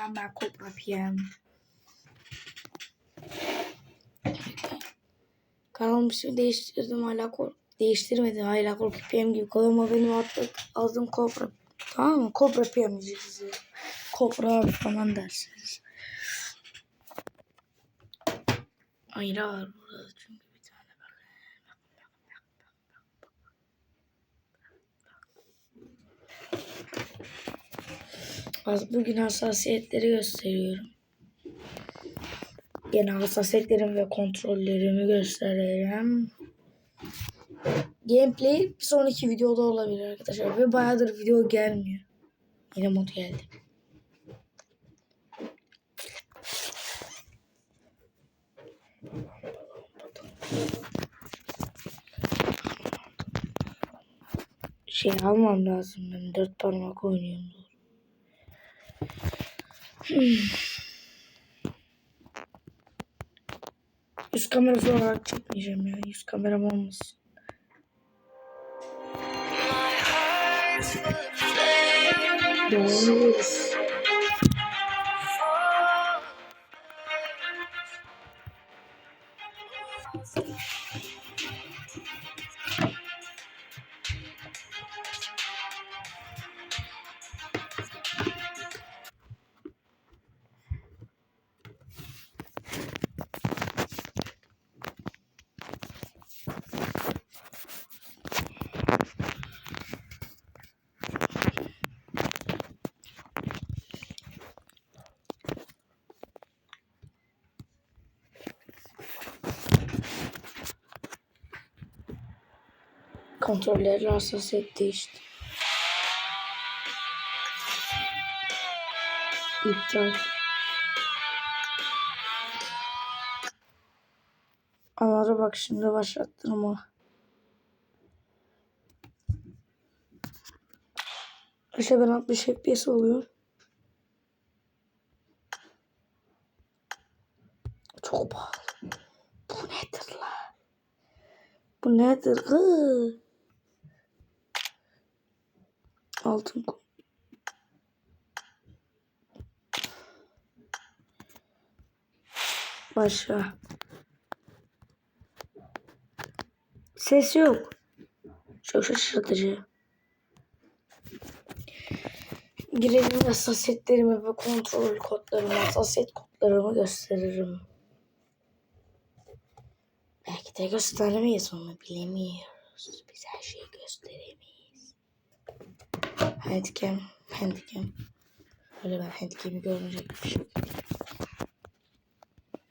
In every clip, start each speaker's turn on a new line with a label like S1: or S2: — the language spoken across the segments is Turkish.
S1: Ben ben Cobra PM. Kanalımı ismi değiştirdim hala kork değiştirmedim hala korku PM gibi ama benim artık adım Cobra. Tamam mı? Cobra PM diyeceğiz. Cobra abi falan dersiniz. Ayra var burada çünkü bir tane bak. Az bugün hassasiyetleri gösteriyorum. Gene hassasiyetlerimi ve kontrollerimi göstereceğim. Gameplay bir sonraki videoda olabilir arkadaşlar. Ve bayağıdır video gelmiyor. Yine mod geldi. Şey almam lazım ben. Dört parmak oynuyorum. Yüz kamerası olarak çekmeyeceğim ya. Yüz kameram olmasın. Doğru. Kontrolleri hassasiyet değişti. İptal. Onlara bak şimdi başlattırma. İşte ben 60 FPS oluyor. Çok pahalı. Bu nedir la? Bu nedir kız? Altın kum. Başka. Ses yok. Çok şaşırtıcı. Girelim hassasiyetlerimi ve kontrol kodlarımı, hassasiyet kodlarımı gösteririm. Belki de göstermeyiz onu bilemiyoruz. Biz her şeyi gösteremeyiz. Handcam, handcam. Öyle ben handcam'i görmeyecek bir şey.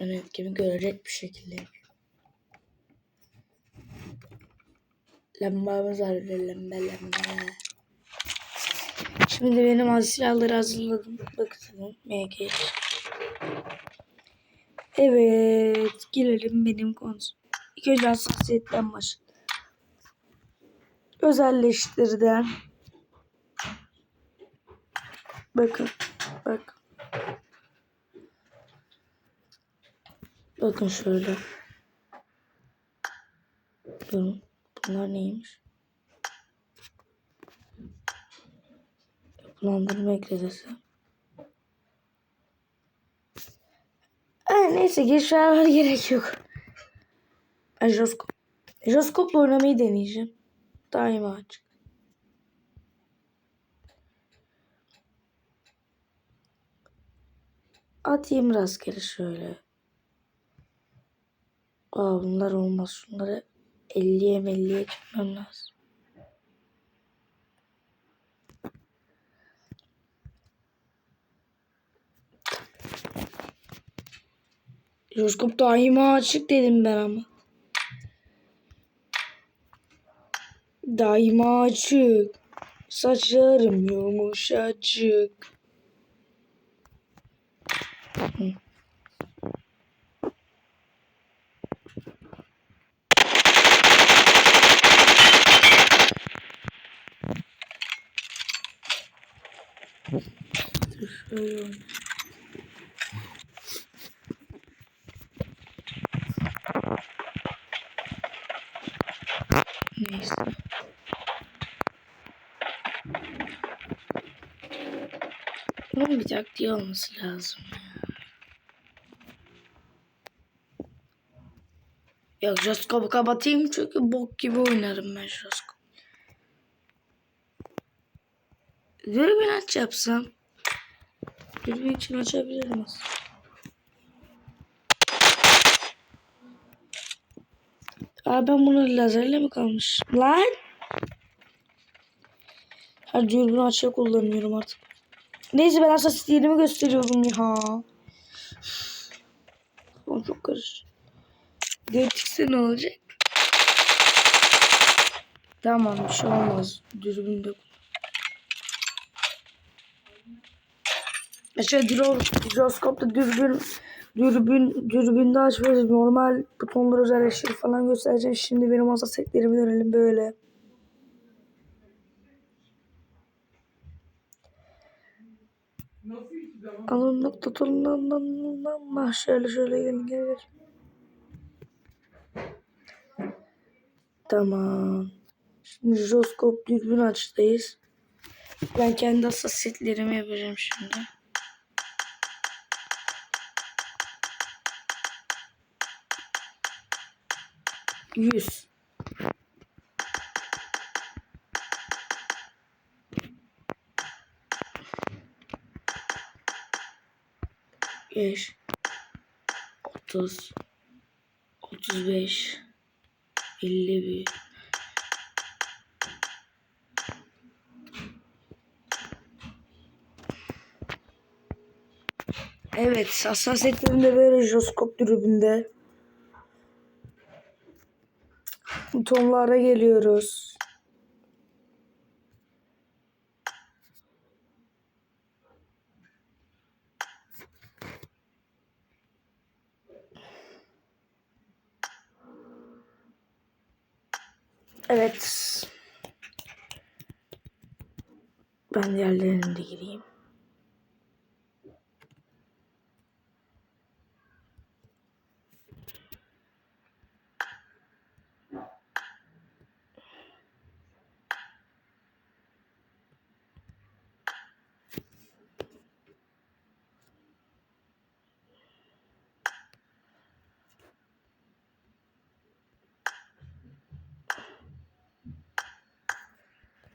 S1: Ben handcam'i görecek bir şekilde. Lambamız var öyle lambe lambe. Şimdi benim az silahları hazırladım. Bakalım MG. Evet. Girelim benim konusum. İlk önce hassasiyetten başlayalım. Özelleştirden. Bakın. Bak. Bakın şöyle. Durun. Bunlar neymiş? Yapılandırma ekledesi. Ay, neyse giriş vermeye gerek yok. Ben jiroskop. Jiroskopla oynamayı deneyeceğim. Daima açık. Atayım rastgele şöyle. Aa bunlar olmaz. Şunları 50'ye 50'ye çekmem lazım. Jiroskop daima açık dedim ben ama. Daima açık. Saçlarım yumuşacık. Hı. Dur şöyle oynayayım. Neyse. Oğlum bir taktiği olması lazım ya. Yok Joskop'u kapatayım çünkü bok gibi oynarım ben Joskop. Dürbün aç yapsam. Dürbün için açabilir misin? Aa ben bunu lazerle mi kalmış? Lan! Her dürbünü açık kullanıyorum artık. Neyse ben Assassin's yerimi gösteriyorum ya. Çok karışık. Gerçekse ne olacak? Tamam bir şey olmaz. Dürbün de Şöyle giroskopta dürbün dürbün dürbünde açıyoruz. Normal butonlar özelleştir falan göstereceğim. Şimdi benim masa setlerimi görelim böyle. Alın nokta turundan şöyle şöyle gelin gel. Tamam. Şimdi jiroskop dürbün açtayız. Ben kendi hassasiyetlerimi yapacağım şimdi. Yüz. Beş. Otuz. Otuz beş. Elli bir. Evet, hassasiyetlerinde böyle jiroskop dürbünde. Butonlara geliyoruz. Evet. Ben diğerlerine de gireyim.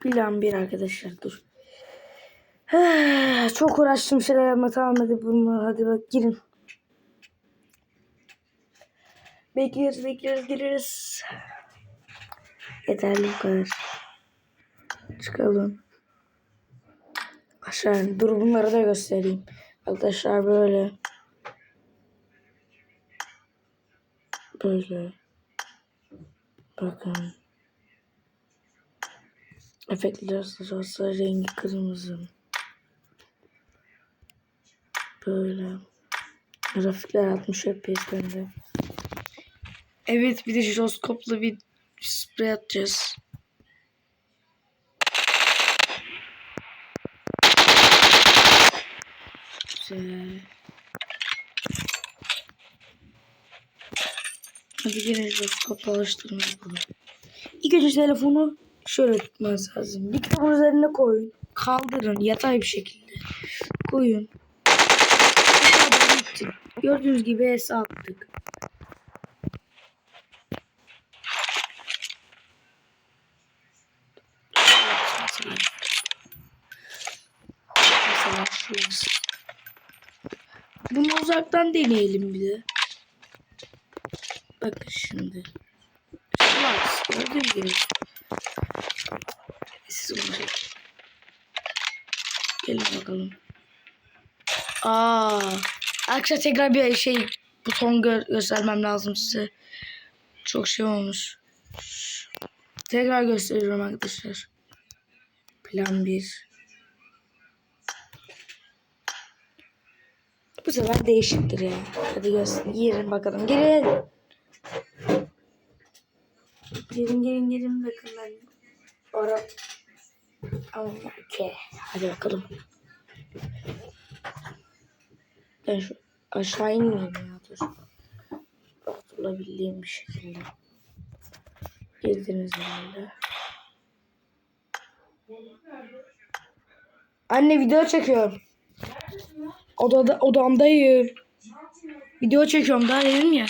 S1: Plan bir arkadaşlar dur. Çok uğraştım şeyler yapma tamam hadi bunu hadi bak girin. Bekleriz bekleriz gireriz. Yeterli bu kadar. Çıkalım. Aşağı dur bunları da göstereyim. Arkadaşlar böyle. Böyle. Bakın. Efektler sırası rengi kırmızı. Böyle. Grafikler 60 FPS bende. Evet bir de jiroskopla bir sprey atacağız. Güzel. Hadi gelin jiroskopla alıştırma yapalım. İlk önce telefonu şöyle tutmanız lazım. Bir kitabın üzerine koyun. Kaldırın yatay bir şekilde. Koyun. Gördüğünüz gibi es attık. Bunu uzaktan deneyelim bir de. Bakın şimdi. Şurası gördüğünüz gibi. Siz olacak. Gelin bakalım. Aa, arkadaşlar tekrar bir şey buton gö göstermem lazım size. Çok şey olmuş. Tekrar gösteriyorum arkadaşlar. Plan 1. Bu sefer değişiktir ya. Hadi göster. Girin bakalım. Girin. Girin girin girin bakın ben. Ara. Okey. Hadi bakalım. Ben şu aşağı inmeyeyim ya dur. Oturabildiğim bir şekilde. Girdiniz herhalde. Anne video çekiyorum. Odada, odamdayım. Video çekiyorum daha dedim ya.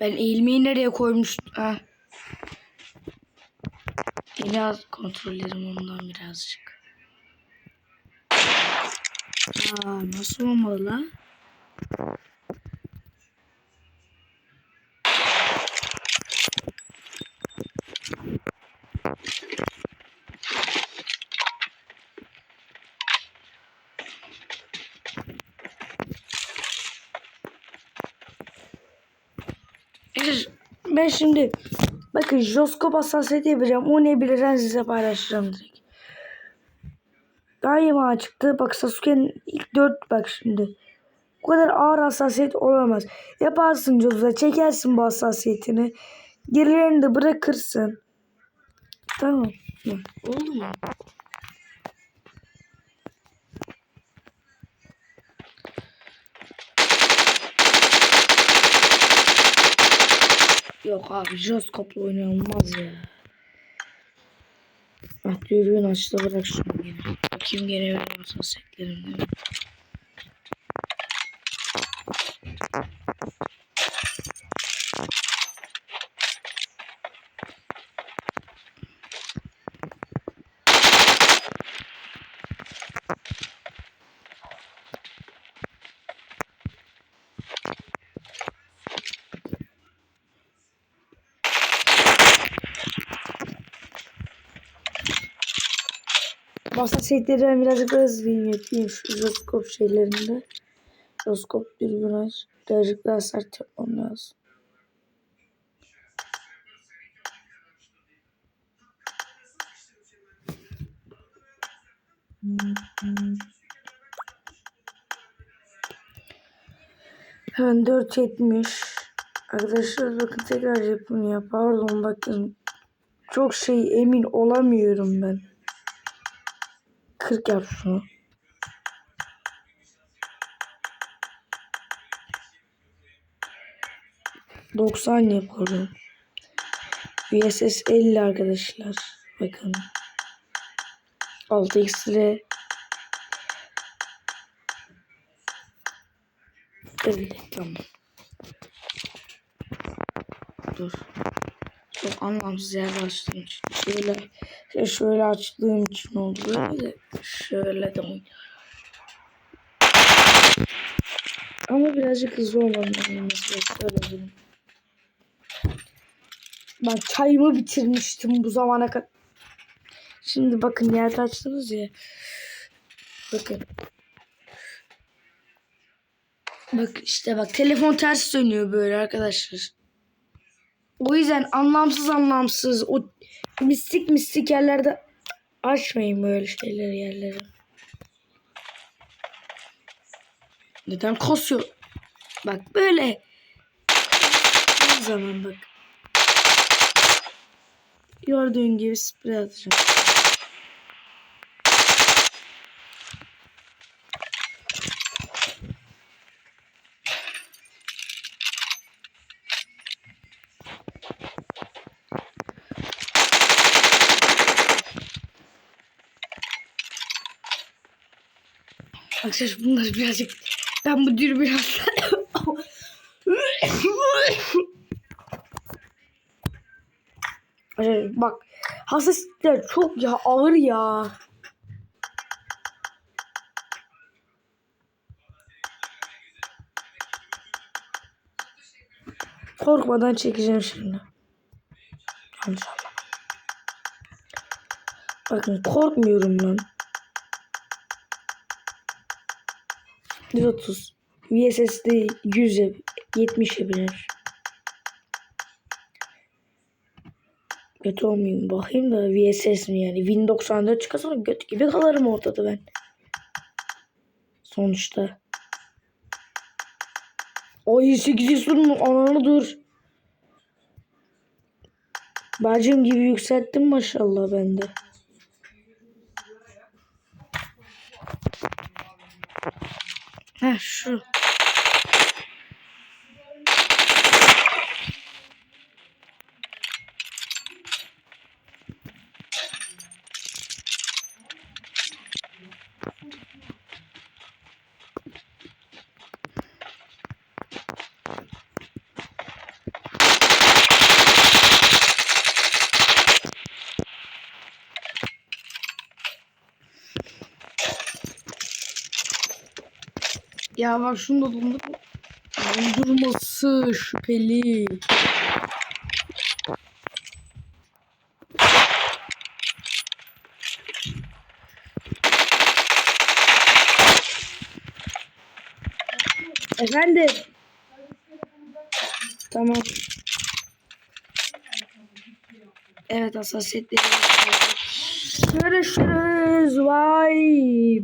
S1: Ben eğilmeyi nereye koymuştum? Ha. Yine az kontrol ederim ondan birazcık. Aa, nasıl olmalı lan? Arkadaşlar, Ben şimdi bakın jiroskop hassasiyeti yapacağım. O ne bilirsen size paylaşacağım direkt. Daima çıktı. Bak Sasuke'nin ilk dört bak şimdi. Bu kadar ağır hassasiyet olamaz. Yaparsın Josu'a çekersin bu hassasiyetini. Gerilerini de bırakırsın. Tamam. Oldu mu? Yok abi jiroskopla oynanılmaz ya. Bak dürbün açtı bırak şunu gene. Bakayım gene benim hassasiyetlerim değil? Hassasiyetleri ben birazcık hızlıyım yapayım şu jiroskop şeylerinde. Jiroskop dürbün aç. Birazcık daha sert yapmam lazım. Hemen 4.70 Arkadaşlar bakın tekrar yapım ya. Pardon bakın. Çok şey emin olamıyorum ben. 40 yap şunu. Doksan yapıyorum. VSS 50 arkadaşlar. Bakın. 6 ile 50 tamam. Dur. Anlamsız yerde açtığım için. Şöyle, şöyle, açtığım için oldu. Şöyle de. Ama birazcık hızlı olmam lazım. Ben çayımı bitirmiştim bu zamana kadar. Şimdi bakın yerde açtınız ya. Bakın. Bak işte bak telefon ters dönüyor böyle arkadaşlar. O yüzden anlamsız anlamsız o mistik mistik yerlerde açmayın böyle şeyleri yerleri. Neden kasıyor? Bak böyle. Her zaman bak. Gördüğün gibi sprey atacağım. Arkadaşlar bunlar birazcık ben bu dür biraz bak hassasiyetler çok ya ağır ya. Korkmadan çekeceğim şimdi. İnşallah. Bakın korkmuyorum lan. 130. VSS'de 100 yap- 70 yapılır. Kötü olmayayım bakayım da VSS mi yani? Win 94 çıkarsa göt gibi kalırım ortada ben. Sonuçta. Ay 8 sunum ananı dur. Bacım gibi yükselttim maşallah ben de. Heh Ya bak şunu da dondur. Dondurması şüpheli. Efendim. Tamam. Evet hassasiyetleri. Görüşürüz. Vay.